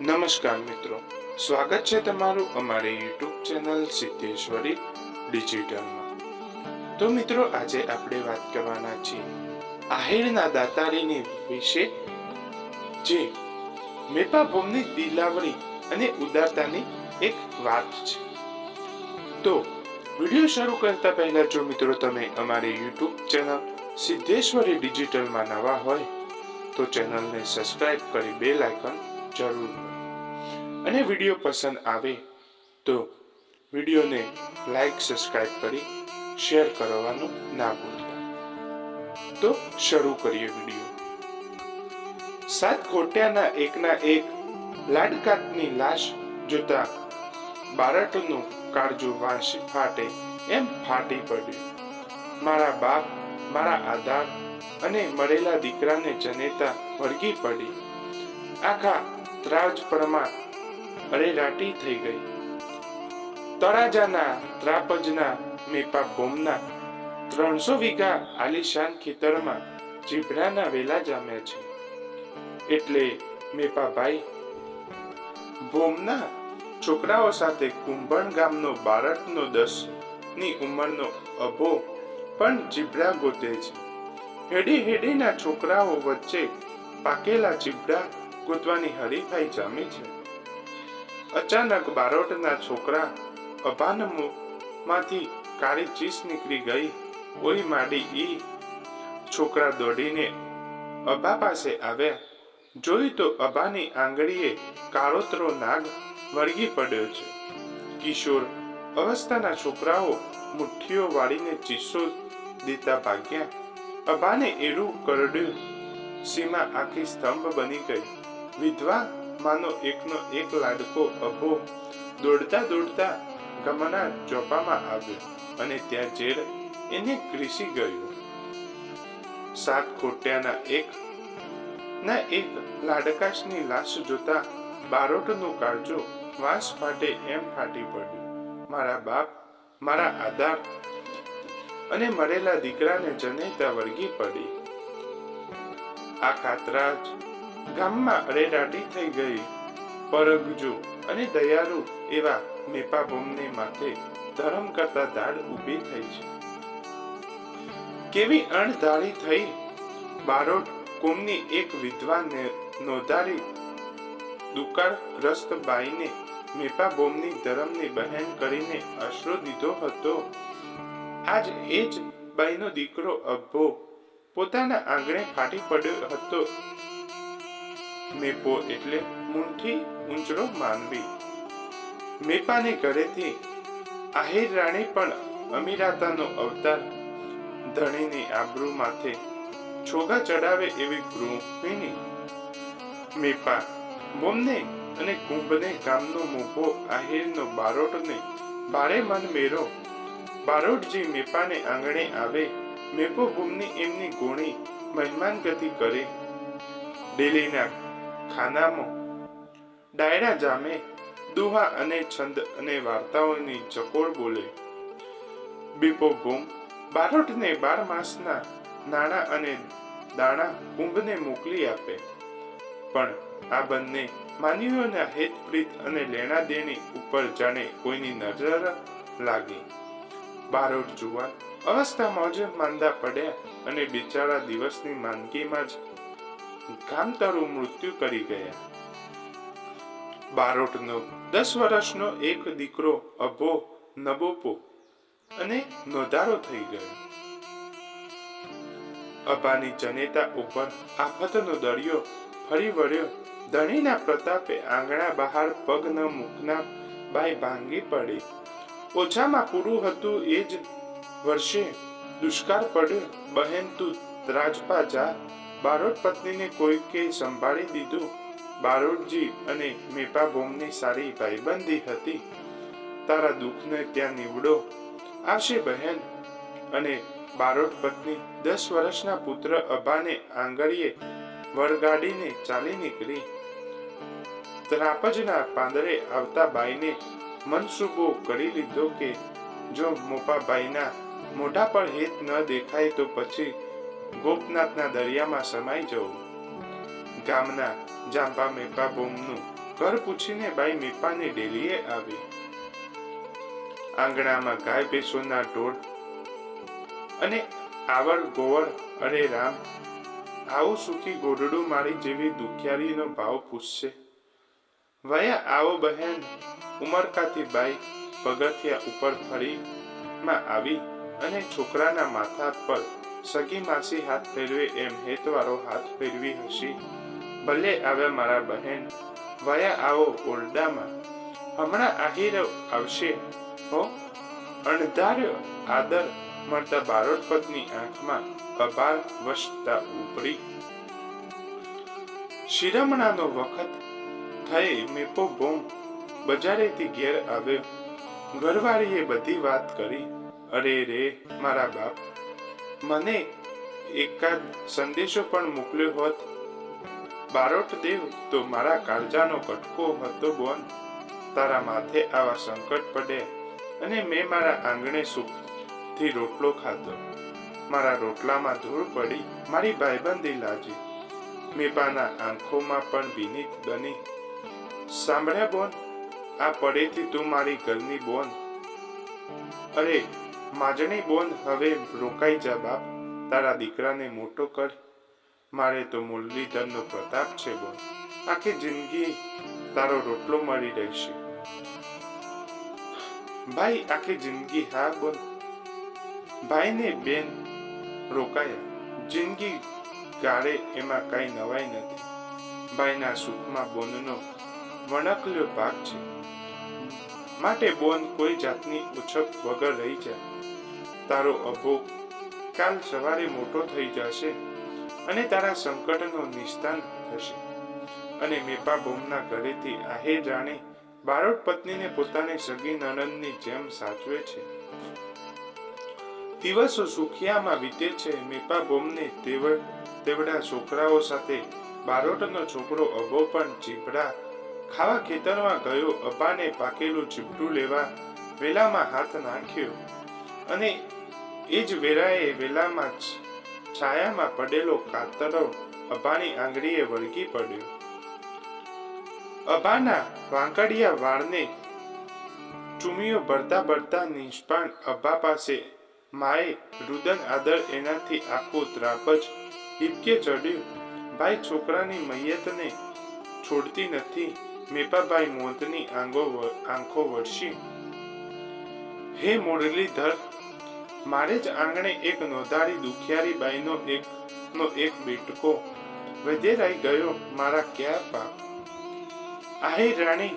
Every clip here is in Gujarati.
નમસ્કાર મિત્રો. સ્વાગત છે તમારું અમારી યુટ્યુબ ચેનલ સિદ્ધેશ્વરી ડિજિટલમાં. તો મિત્રો, આજે આપણે વાત કરવાના છીએ આહિરના દાતારીની વિશે, જે મેપા ભૂમની દિલાવરી અને ઉદારતાની એક વાત છે. તો વીડિયો શરૂ કરતા પહેલા જો મિત્રો તમે અમારી યુટ્યુબ ચેનલ સિદ્ધેશ્વરી ડિજિટલમાં નવા હોય, તો ચેનલને સબસ્ક્રાઇબ કરી બેલ આઇકન જરૂર. અને વીડિયો પસંદ આવે તો વિડીયોને લાઈક, સબસ્ક્રાઇબ કરી શેર કરવાનું ના ભૂલતા. તો શરૂ કરીએ વીડિયો. સાત ખોટિયાના એકના એક લાડકાતની લાશ જોતા બારટનું કાળજું વાંસી ફાટે એમ ફાટી પડ્યું. મારા બાપ, મારા આધાર અને મળેલા દીકરાને જનેતા વળગી પડી. આખા ત્રાજપણમાં અરેરાટી થઈ ગઈ. તળાજાના, ત્રાપજના, મેપા બોમના, ત્રણસો વીઘા આલિશાન ખેતરમાં ચીભડાના વેલા જામ્યા છે. એટલે મેપાભાઈ ભોમના છોકરાઓ સાથે કુંભણ ગામનો બાળકનો દસની ઉંમરનો અભો પણ ચીભડા ગોતે છે. હેડી હેડીના છોકરાઓ વચ્ચે પાકેલા ચીભડા ગોતવાની હરીફાઈ જામી છે. અચાનક બારોટના છોકરા અભાન કાળી ચીસ નીકળી ગઈ. ઓઈ માડી ઈ. છોકરા દોડીને અભા પાસે આવ્યા. જોયું તો અભાની આંગળીએ કાળોતરો નાગ વળગી પડ્યો છે. કિશોર અવસ્થાના છોકરાઓ મુઠ્ઠીઓ વાળીને ચીસો દેતા ભાગ્યા. અભાને એરું કરડ્યું. સીમા આખી સ્તંભ બની ગઈ. વિધવા માનો એકનો એક લાડકો અભો. દોડતા દોડતા ગમના ચોપામાં આવ્યો અને ત્યાં ઝેર એને ગ્રીસી ગયું. સાત ખોટ્યાના એક, ના એક લાડકાશની લાશ જોતા બારોટનું કાળજો વાંસ ફાટે એમ ફાટી પડ્યું. મારા બાપ, મારા આધાર અને મરેલા દીકરાને જનેતા વળગી પડી. આ કાતરાજ ગામમાં અરેરાટી થઈ ગઈ. પરગજો અને દયાળુ એવા મેપા બોમને માથે ધરમ કરતા દાડ ઊભી થઈ છે. કેવી અણધારી થઈ. બારોટ કુમની એક વિધવા નોંધારી દુકાળગ્રસ્ત બાઈને મેપા બોમની ધરમની બહેન કરીને આશરો દીધો હતો. આજ એ જ બાઈનો દીકરો અભો પોતાના આંગણે ફાટી પડ્યો હતો. મેપો એટલે મુઠ્ઠી ઊંચડો માનવી. મેપાને ઘરેથી આહિર રાણી પણ અમીરાતાનો અવતાર ધણીની આબરૂ માથે છોગા ચડાવે એવી ગૃહિણી મેપા બોમને અને કુંભને ગામનો મોભો આહિરનો બારોટને બારે મન મેરો. બારોટજી મેપાને આંગણે આવે, મેપો ભૂમની એમની ગોણી મહેમાન ગતિ કરે. ડેલીના ખાનામાં. ડાયરા જામે, દુહા અને છંદ અને વાર્તાઓની ચકોળ બોલે. બીપો ગુમ, બારોટને બાર માસના નાણા અને દાણા કુંભને મોકલી આપે. પણ આ બંને માનવીઓના હેતપ્રીત અને લેણા દેણી ઉપર જાણે કોઈની નજર લાગી. બારોટ જુવાન અવસ્થામાં મોજે માંદા પડ્યા અને બિચારા દિવસની માંદગીમાં જ ગામતરું મૃત્યુ કરી ગયા. બારોટનો દસ વર્ષનો એક દીકરો અભો નબોપો અને નોધારો થઈ ગયો. અભાની જનેતા ઉપર આફતનો દરિયો ફરી વળ્યો. ધણીના પ્રતાપે આંગણા બહાર પગ ન મૂકનાર બાઈ ભાંગી પડી. ઓછામાં પૂરું હતું એ જ વર્ષે દુષ્કાળ પડ્યો. બહેન તું રાજપા જા. બારોટ પત્નીને કોઈકે સંભાળી દીધું. બારોટજી અને મેપા ભોમની સારી ભાઈબંધી હતી. તારા દુઃખને ત્યાં નીવડો. આશે બહેન. અને બારોટ પત્ની દસ વર્ષના પુત્ર અભાને આંગળીએ વળગાડીને ચાલી નીકળી. ત્રાપજના પાંદરે આવતા બાઈને મનસુબો કરી લીધો કે જો મોપાભાઈના મોઢા પર હેત ન દેખાય તો પછી ગોપનાથના દરિયામાં સમાઈ જવું. ગામના જાંબા મેપા બોમનું ઘર પૂછીને બાઈ મેપાની ડેલીએ આવી. આંગણામાં ગાય ભેંસોના ઢોળ અને આવડ ગોવળ અરે રામ, આવું સુખી ગોરડું મારી જેવી દુખિયારીનો ભાવ પૂછશે. વયા આવો બહેન, ઉમરકાથી બાઈ પગથિયા ઉપર ફરીમાં આવી અને છોકરાના માથા પર સગી માસી હાથ ફેરવે એમ હેતવારો હાથ ફેરવી હસી. ભલે આવ્યા મારા બહેન, વયા આવો ઓરડામાં. હમણાં આહીર આવશે, હો? અણધાર્યો આદર મળતા બારોટ પત્ની આંખમાં અપાર વસતા ઉપરી. શિરમણાનો વખત થઈ મેપો બોમ, બજારેથી ઘેર આવ્યો. ઘરવાળીએ બધી વાત કરી. અરે રે, મારા બાપ મને એકાદ સંદેશો પણ મોકલ્યો હોત. બારોટ દેવ, તો મારા કાળજાનો કટકો હતો બોન. તારા માથે આવા સંકટ પડે અને મેં મારા આંગણે સુખથી રોટલો ખાધો. મારા રોટલામાં ધૂળ પડી, મારી ભાઈબંધી લાજી. મેપાના આંખોમાં પણ ભીની બની. સાંભળ્યા બોન, આ પડેથી તું મારી ઘરની બોન. અરે માજણી બોન હવે રોકાઈ જા બાપ. તારા દીકરાને મોટો કર. મારે તો મુરલીધરનો પ્રતાપ છે બોન આખી જિંદગી તારો રોટલો મળી રહેશે. ભાઈ, આખી જિંદગી હા બોલ. ભાઈને બેન રોકાયા. જિંદગી ગાળે એમાં કઈ નવાઈ નથી. ભાઈના સુખમાં બોનનો વણકલ્યો ભાગ છે. માટે બોન કોઈ જાતની ઉછપ વગર રહી જાય. તારો અભો કાલ સવારે મોટો થઈ જશે અને તારા સંકટનો નિસ્તાન થશે. અને મેપા બોમના ઘરેથી આહે જાણે બારોટ પત્નીને પોતાની સગી નણંદની જેમ સાચવે છે. દિવસો સુખિયામાં વીતે છે. મેપા બોમને તેવડ છોકરાઓ સાથે બારોટનો છોકરો અભો પણ ચીપડા ખાવા ખેતરમાં ગયો. અપાને પાકેલું ચીપડું લેવા વેલામાં હાથ નાખ્યો. અને એ જ વેરાએ વેલામાં છાયામાં પડેલો કાતરો અભાની આંગળીએ વળગી પડ્યો. અભાના વાંકડિયા વાળને ચુમીઓ ભરતા ભરતા નિષ્પાણ અભા પાસે માએ રુદન આદર એનાથી આખું ત્રાપજ હિપકે ચડ્યું. ભાઈ, છોકરાની મૈયતને છોડતી નથી. મેપાભાઈ મોતની આંગો આંખો વળશી. હે મુરલીધર મારે જ આંગણે એક નોંધારી દુખિયારી બાઈનો એક, નો એક બેટકો વધેરાઈ ગયો મારા ક્યાં પાપ? આહે રાણી,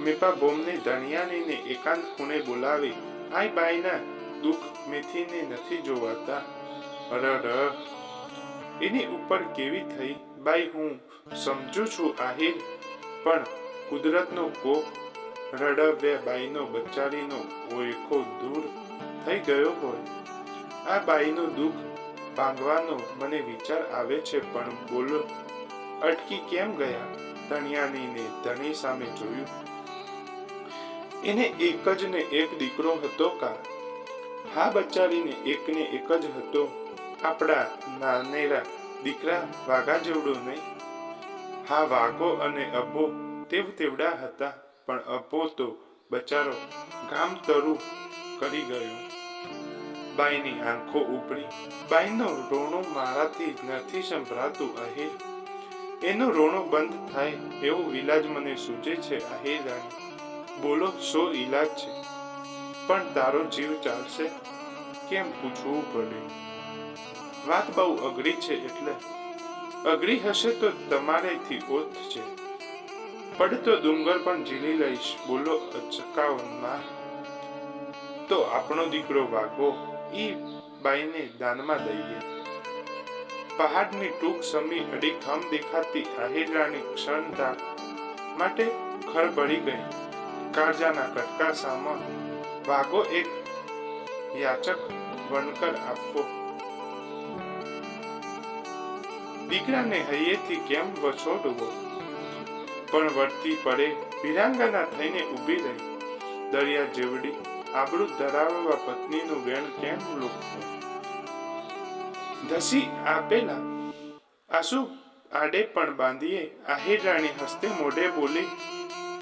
મેપા બોમને ધણિયાનીને એકાંત ખૂણે બોલાવી. આઈ બાઈના દુઃખ મેથીને નથી જોવાતા. અરર એની ઉપર કેવી થઈ? બાઈ, હું સમજુ છું આહિર, પણ કુદરતનો કોપ રડવ્યા બાઈનો બચારીનો ઓળખો દૂર થઈ ગયો હોય. આ બાઈનું દુઃખ ભાંગવાનો મને વિચાર આવે છે, પણ બોલો, અટકી કેમ ગયા? ધણિયાનીને ધણી સામે જોયું. એને એક જ ને એક દીકરો હતો કા? હા બચારીને એકને એક જ હતો. આપણા નાનેરા દીકરા વાઘા જેવડો નહીં. હા, વાઘો અને અબો તેવ તેવડા હતા, પણ અબો તો બચારો ગામ તરુ કરી ગયો. બાઈની આંખો ઉપડી. બાઈનો રોણો મારાથી નથી સંભળાતું આહિર એનો રોણો બંધ થાય એવો ઈલાજ મને સૂચે છે આહિર રાણી. બોલો, શો ઈલાજ છે? પણ તારો જીવ ચાલશે? કેમ પૂછવું પડે? વાત બહુ અઘરી છે એટલે. અઘરી હશે તો તમારેથી ઓથ છે. પડતો ડુંગર પણ ઝીલી લઈશ. બોલો, અચકાવ ના તો આપણો દીકરો વાઘો ઈ બાઈને દાનમાં દઈએ પહાડની ટૂંક સમી અડીખમ દેખાતી આહિરાની ક્ષણતા માટે ખળભળી ગઈ. કાળજાના કટકા સામે વાઘો એક યાચક વણકર આપવો. દીકરાને હૈયેથી કેમ વછોડવો પણ વળતી પડે વિરાંગના થઈને ઊભી રહી. દરિયા જેવડી આબરૂ ધરાવવા પત્નીનું વેણ કેમ લૂકવું ધસી આપેલા આસુ આડે પણ બાંધીએ, આહિર રાણી હસ્તે મોઢે બોલી,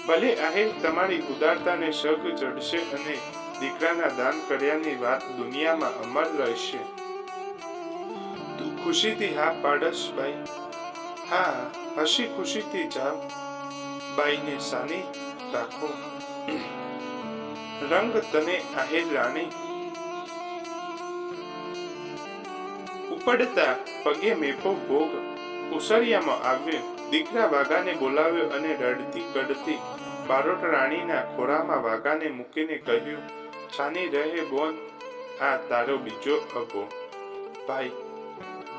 ભલે આહેર તમારી ઉદારતાને શક ચડશે અને દીકરાના દાન કર્યાની વાત દુનિયામાં અમર રહેશે. તું ખુશીથી હા પાડશ બાઈ. હા, હસી ખુશીથી જાવ. બાઈને સાની રાખો. રંગ તને આહેર રાણી. ઉપડતા પગે મેપો ભોગ. ઉસરિયામાં આવ્યો, દીકરા વાઘાને બોલાવ્યો અને રડતી કડતી બારોટ રાણીના ખોરામાં વાઘાને મૂકીને કહ્યું, છાની રહે બોન, આ તારો બીજો અભો. ભાઈ,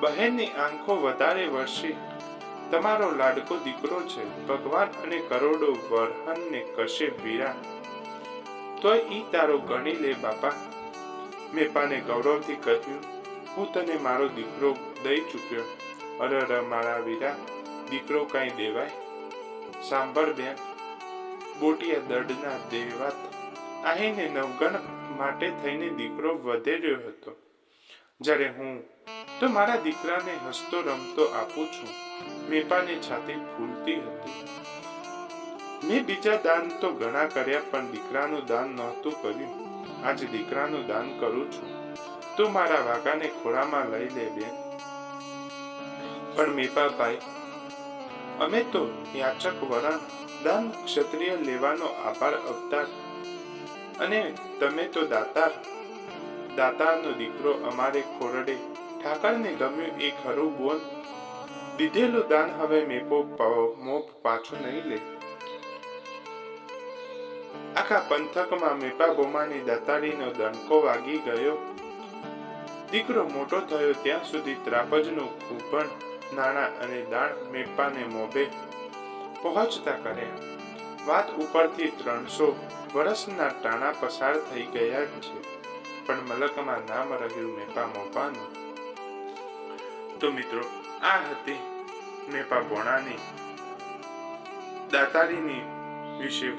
બહેનની આંખો વધારે વર્ષી તમારો લાડકો દીકરો છે. ભગવાન અને કરોડો વરહનને કશે વીરા તોય ઈ તારો ગણી લે, બાપા. મેપાને ગૌરવથી કહ્યું, હું તને મારો દીકરો દઈ ચૂક્યો. અરર મારા વીરા, દીકરો કાંઈ દેવાય? સાંભળ બેન, બોટિયા દડના દેવાત. આહીને નવગણ માટે થઈને દીકરો વધેર્યો હતો. જ્યારે હું તો મારા દીકરાને હસતો રમતો આપું છું. મેપાની છાતી ફૂલતી હતી. મેં બીજા દાન તો ઘણા કર્યા, પણ દીકરાનું દાન નહોતું કર્યું. આજે દીકરાનું દાન કરું છું. તું મારા વાઘાને ખોળામાં લઈ લે બેન. પણ મેપાભાઈ, અમે તો યાચક વરણ, દાન ક્ષત્રિય લેવાનો આભાર અવતાર. અને તમે તો દાતાર. દાતારનો દીકરો અમારે ખોરડે. ઠાકરને ગમ્યું એ ખરું બોલ. દીધેલું દાન હવે મેપો મોપ પાછું નહીં લે. આખા પંથકમાં મેપા બોમાની દાતારીનો દણકો વાગી ગયો દીકરો મોટો થયો ત્યાં સુધી ત્રાપજનું કૂપણ નાણાં અને દાણ મેપાને મોભે પહોંચતા કર્યા વાત ઉપરથી ત્રણસો વર્ષના ટાણા પસાર થઈ ગયા છે, પણ મલકમાં નામ રહ્યું મેપા મોપાનું તો મિત્રો, આ હતી મેપા બોણાની દાતારીની વિશે.